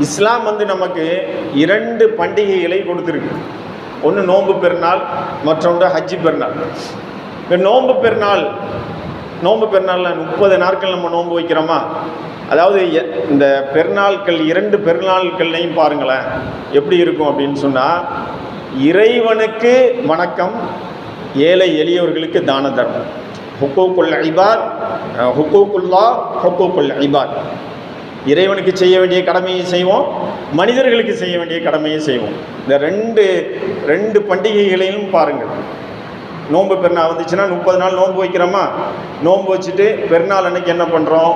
இஸ்லாம் வந்து நமக்கு இரண்டு பண்டிகைகளை கொடுத்துருக்கு. ஒன்று நோன்பு பெருநாள் மற்றொன்று ஹஜ்ஜி பெருநாள். இந்த நோன்பு பெருநாள் நோன்பு பெருநாளில் முப்பது நாட்கள் நம்ம நோன்பு வைக்கிறோமா? அதாவது எ- இந்த பெருநாட்கள் இரண்டு பெருநாட்கள்லையும் பாருங்களேன் எப்படி இருக்கும் அப்படின்னு சொன்னால் இறைவனுக்கு வணக்கம் ஏழை எளியவர்களுக்கு தான தர்மம். ஹுக்கூக்குல் ஐபாத் ஹுக்கூக்குல்லா ஹுக்கூக்குல் ஐபாத் இறைவனுக்கு செய்ய வேண்டிய கடமையை செய்வோம் மனிதர்களுக்கு செய்ய வேண்டிய கடமையை செய்வோம். இந்த ரெண்டு ரெண்டு பண்டிகைகளையும் பாருங்கள். நோன்பு பெருநாள் வந்துச்சுன்னா முப்பது நாள் நோன்பு வைக்கிறோமா? நோன்பு வச்சுட்டு பெருநாள் அன்னைக்கு என்ன பண்ணுறோம்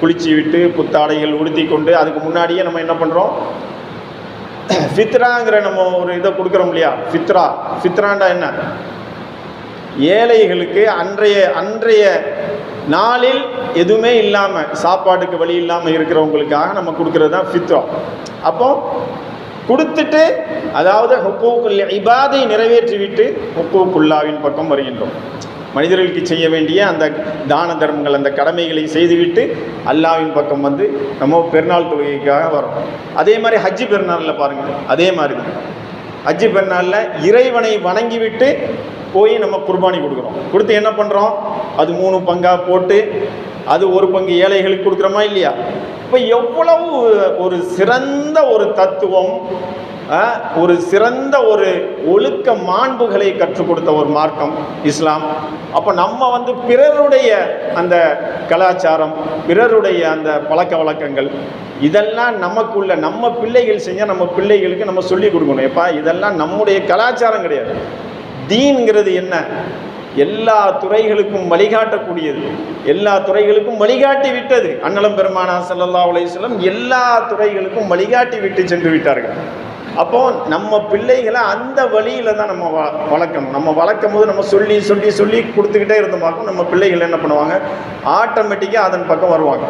குளிச்சு விட்டு புத்தாடைகள் உடுத்தி கொண்டு அதுக்கு முன்னாடியே நம்ம என்ன பண்ணுறோம் ஃபித்ராங்கிற நம்ம ஒரு இதை கொடுக்குறோம் இல்லையா? ஃபித்ரா. ஃபித்ராண்டா என்ன? ஏழைகளுக்கு அன்றைய அன்றைய நாளில் எதுவுமே இல்லாமல் சாப்பாட்டுக்கு வழி இல்லாமல் இருக்கிறவங்களுக்காக நம்ம கொடுக்கறது தான் ஃபித்ரா. அப்போ கொடுத்துட்டு அதாவது ஹுக்கூக்குல் இபாதை நிறைவேற்றிவிட்டு ஹுக்கூக்குல்லாவின் பக்கம் வருகின்றோம். மனிதர்களுக்கு செய்ய வேண்டிய அந்த தான தர்மங்கள் அந்த கடமைகளை செய்துவிட்டு அல்லாவின் பக்கம் வந்து நம்ம பெருநாள் தொழுகைக்காக வரோம். அதே மாதிரி ஹஜ்ஜி பெருநாளில் பாருங்கள் அதே மாதிரி தான். ஹஜ்ஜி பெருநாளில் இறைவனை வணங்கிவிட்டு போய் நம்ம குர்பானி கொடுக்குறோம். கொடுத்து என்ன பண்ணுறோம் அது மூணு பங்காக போட்டு அது ஒரு பங்கு ஏழைகளுக்கு கொடுக்குறோமா இல்லையா? இப்போ எவ்வளவு ஒரு சிறந்த ஒரு தத்துவம் ஒரு சிறந்த ஒரு ஒழுக்க மாண்புகளை கற்றுக் கொடுத்த ஒரு மார்க்கம் இஸ்லாம். அப்போ நம்ம வந்து பிறருடைய அந்த கலாச்சாரம் பிறருடைய அந்த பழக்க வழக்கங்கள் இதெல்லாம் நமக்குள்ள நம்ம பிள்ளைகள் செஞ்சால் நம்ம பிள்ளைகளுக்கு நம்ம சொல்லி கொடுக்கணும். எப்பா இதெல்லாம் நம்முடைய கலாச்சாரம் கிடையாது. தீன்கிறது என்ன? எல்லா துறைகளுக்கும் வழிகாட்டக்கூடியது. எல்லா துறைகளுக்கும் வழிகாட்டி விட்டது. அன்னலம் பெருமானா ஸல்லல்லாஹு அலைஹி எல்லா துறைகளுக்கும் வழிகாட்டி விட்டு சென்று விட்டார்கள். அப்போ நம்ம பிள்ளைகளை அந்த வழியில தான் நம்ம வ வளர்க்கணும். நம்ம வளர்க்கும் போது நம்ம சொல்லி சொல்லி சொல்லி கொடுத்துக்கிட்டே இருந்தோமாக்கும் நம்ம பிள்ளைகள் என்ன பண்ணுவாங்க? ஆட்டோமேட்டிக்காக அதன் பக்கம் வருவாங்க.